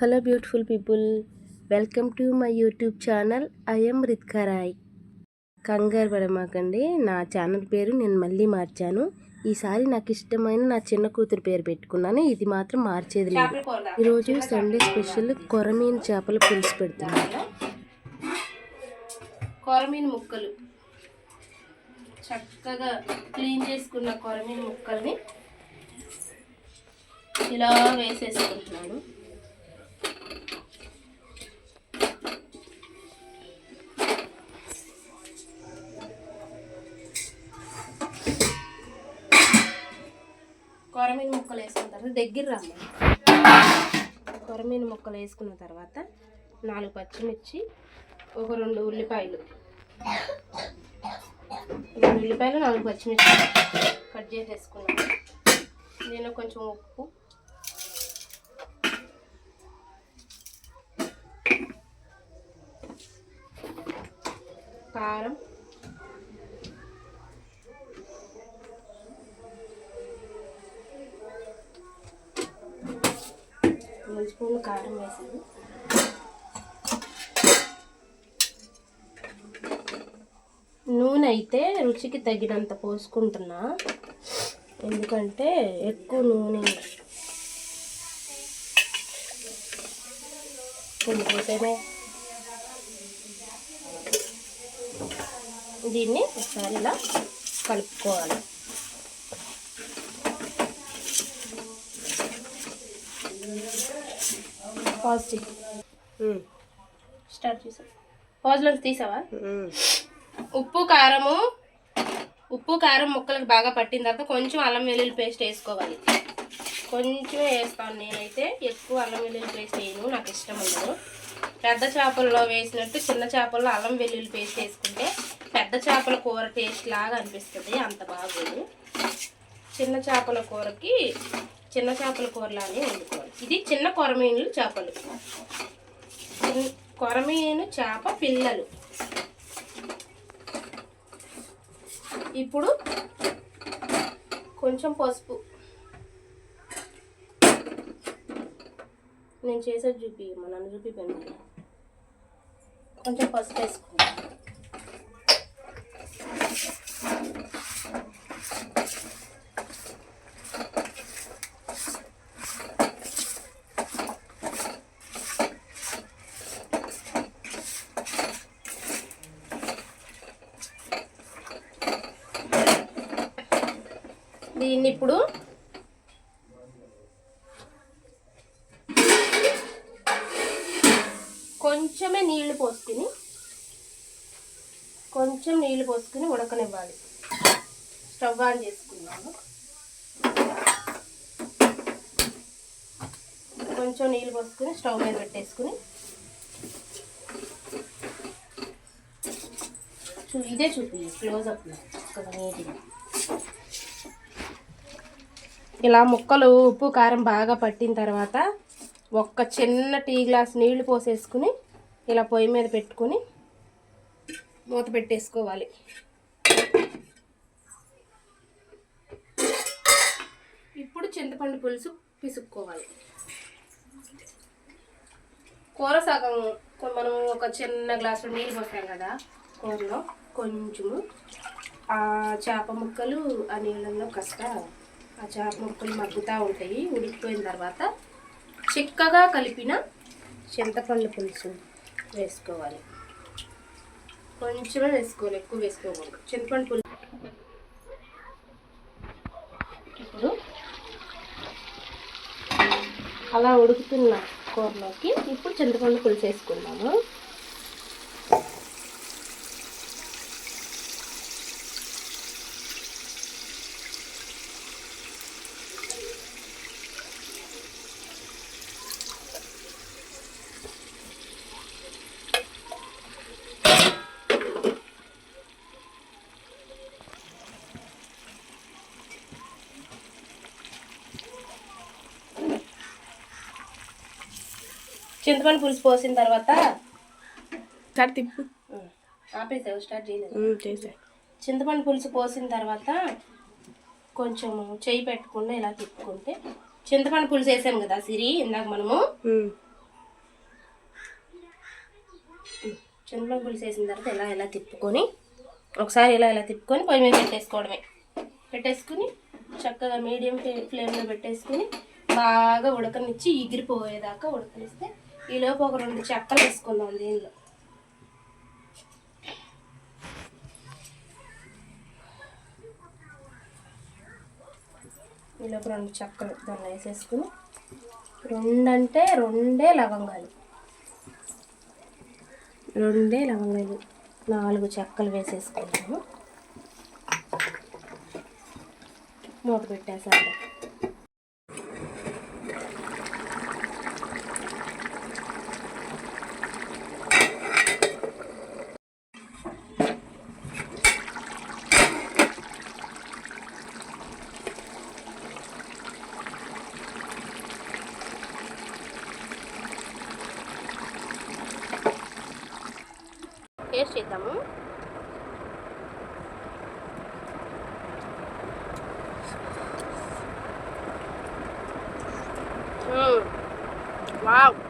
Hello beautiful people welcome to my YouTube channel I'm రిత్కరాయ్ కంగారు పడమాకండి. నా ఛానల్ పేరు నేను మళ్ళీ మార్చాను. ఈసారి నాకు ఇష్టమైన నా చిన్న కూతురు పేరు పెట్టుకున్నాను. ఇది మాత్రం మార్చేది లేదు. ఈరోజు సండే స్పెషల్ కొరమీన్ చేపల పులుసు పెడుతున్నాను. కొరమీను ముక్కలు. చక్కగా క్లీన్ చేసుకున్న కొరమీను ముక్కల్ని ఇలా వేసేసుకుంటున్నాను. కొరమీను ముక్కలు వేసుకున్న తర్వాత దగ్గర రమ్మ కొరమీను ముక్కలు వేసుకున్న తర్వాత నాలుగు పచ్చిమిర్చి ఒక రెండు ఉల్లిపాయలు. రెండు ఉల్లిపాయలు నాలుగు పచ్చిమిర్చి కట్ చేసేసుకున్నాను. దీనిలో కొంచెం ఉప్పు. కారం. స్పూన్లు కారం వేసాను. నూనె అయితే రుచికి తగినంత పోసుకుంటున్నా. ఎందుకంటే ఎక్కువ నూనె కొన్ని దీన్ని ఒకసారి ఇలా కలుపుకోవాలి. పాజిటివ్. స్టార్ట్ పాజిలోకి తీసావా? ఉప్పు కారము ఉప్పు కారం ముక్కలకు బాగా పట్టిన తర్వాత కొంచెం అల్లం వెల్లుల్లి పేస్ట్ వేసుకోవాలి. కొంచెం వేస్తాను నేనైతే. ఎక్కువ అల్లం వెల్లుల్లి పేస్ట్ వేయను నాకు ఇష్టం ఉండదు. పెద్ద చేపల్లో వేసినట్టు చిన్న చేపల్లో అల్లం వెల్లుల్లి పేస్ట్ వేసుకుంటే పెద్ద చేపల కూర టేస్ట్ లాగా అనిపిస్తుంది అంత బాగోదు. చిన్న చేపల కూరకి చిన్న చేపల కూరలానే వండుకోవాలి. ఇది చిన్న కొరమీనులు చేపలు. కొరమీను చేప పిల్లలు. ఇప్పుడు కొంచెం పసుపు. నేను చేసేది చూపి మా నన్ను చూపిపోయాను కొంచెం పసుపు వేసుకుంటాను దీన్ని ఇప్పుడు కొంచెమే నీళ్ళు పోసుకుని కొంచెం నీళ్ళు పోసుకుని ఉడకనివ్వాలి. స్టవ్ ఆన్ చేసుకున్నాము కొంచెం నీళ్ళు పోసుకుని స్టవ్ మీద పెట్టేసుకుని. చూ ఇదే చూపి క్లోజప్లో చక్కగా నీట్గా ఇలా ముక్కలు ఉప్పు కారం బాగా పట్టిన తర్వాత ఒక్క చిన్న టీ గ్లాస్ నీళ్ళు పోసేసుకుని ఇలా పొయ్యి మీద పెట్టుకుని మూత పెట్టేసుకోవాలి. ఇప్పుడు చింతపండు పులుసు పిసుక్కోవాలి. కూర సగం మనం ఒక చిన్న గ్లాసు నీళ్ళు పోసాం కదా కూరలో కొంచెము ఆ చేప ముక్కలు ఆ నీళ్ళలో కష్ట ఆ చేప ముక్కలు మగ్గుతూ ఉంటాయి ఉడికిపోయిన తర్వాత చిక్కగా కలిపిన చింతపండు పులుసు వేసుకోవాలి. కొంచెమే వేసుకోవాలి ఎక్కువ వేసుకోకూడదు. చింతపండు పులుసు ఇప్పుడు అలా ఉడుకుతున్న కూరలోకి ఇప్పుడు చింతపండు పులుసు వేసుకున్నాము చింతపండు పులుసు పోసిన తర్వాత తిప్పు. ఆపేసావు స్టార్ట్ చేయలేదు. చింతపండు పులుసు పోసిన తర్వాత కొంచెం చేయి పెట్టకుండా ఇలా తిప్పుకుంటే చింతపండు పులుసు వేసాము కదా సిరి ఇందాక మనము. చింతపండు పులుసు వేసిన తర్వాత ఇలా ఇలా తిప్పుకొని ఒకసారి ఇలా ఇలా తిప్పుకొని పొయ్యి మీద పెట్టేసుకోవడమే. పెట్టేసుకుని చక్కగా మీడియం ఫ్లేమ్లో పెట్టేసుకుని బాగా ఉడకనిచ్చి ఎగిరిపోయేదాకా ఉడకనిస్తే ఈలోపు ఒక రెండు చెక్కలు వేసుకుందాం దీనిలో. ఈలోపు రెండు చెక్కలు దాన్ని వేసేసుకుని రెండంటే రెండే లవంగాలు. రెండే లవంగాలు. నాలుగు చెక్కలు వేసేసుకుంటాము మూత పెట్టేసాను చేద్దాము. వావ్.